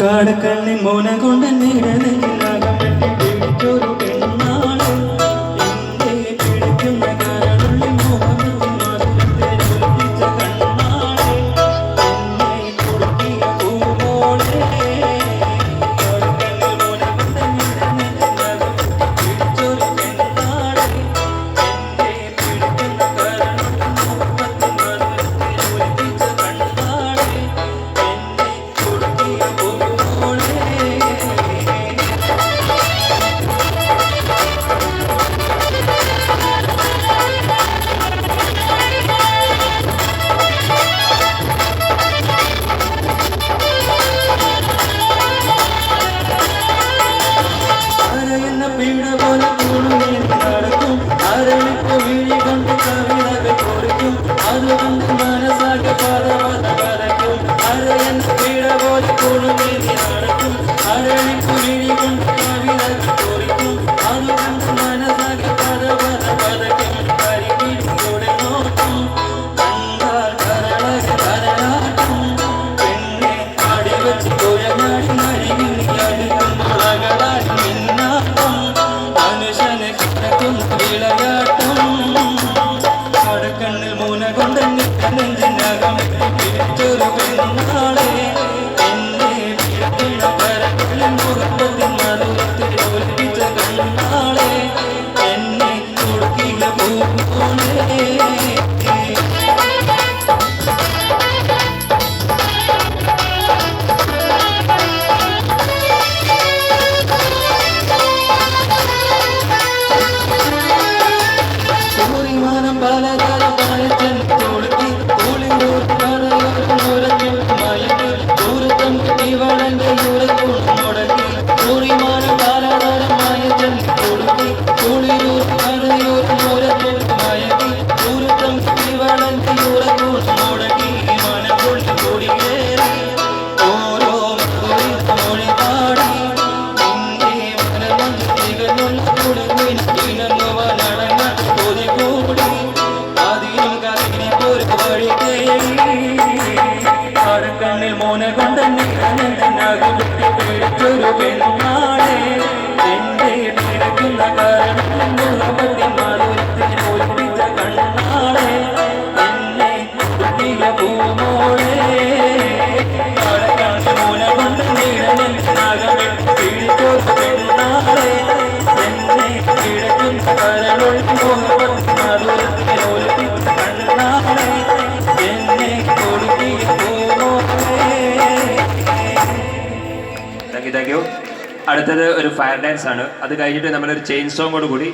കാടക്കണ്ണി മൗനം കൊണ്ടെന്നിട കിടക്കും വിളയാട്ടം കടക്കണ്ണിൽ മൂന കൊണ്ട് നെഞ്ചിനകം പിടിച്ചൊരു പെണ്ണാളെ എന്നെ പിഴപ്പിഴപ്പരത്തിലും മുഖത്തിൽ മറുപത്തിൽ ഒലിപ്പിച്ച കണ്ണാളെ എന്നെ കുടുക്കിയ കണ്ണിൽ മോനെ കൊണ്ടെന്നെ കണ്ണിൽ തന്നെ പേടിച്ചൊരു പെണ്ണു താങ്ക് യു താങ്ക് യു അടുത്തത് ഒരു ഫയർ ഡാൻസ് ആണ്. അത് കഴിഞ്ഞിട്ട് നമ്മളൊരു ചെയിൻ സോങ്ങോട് കൂടി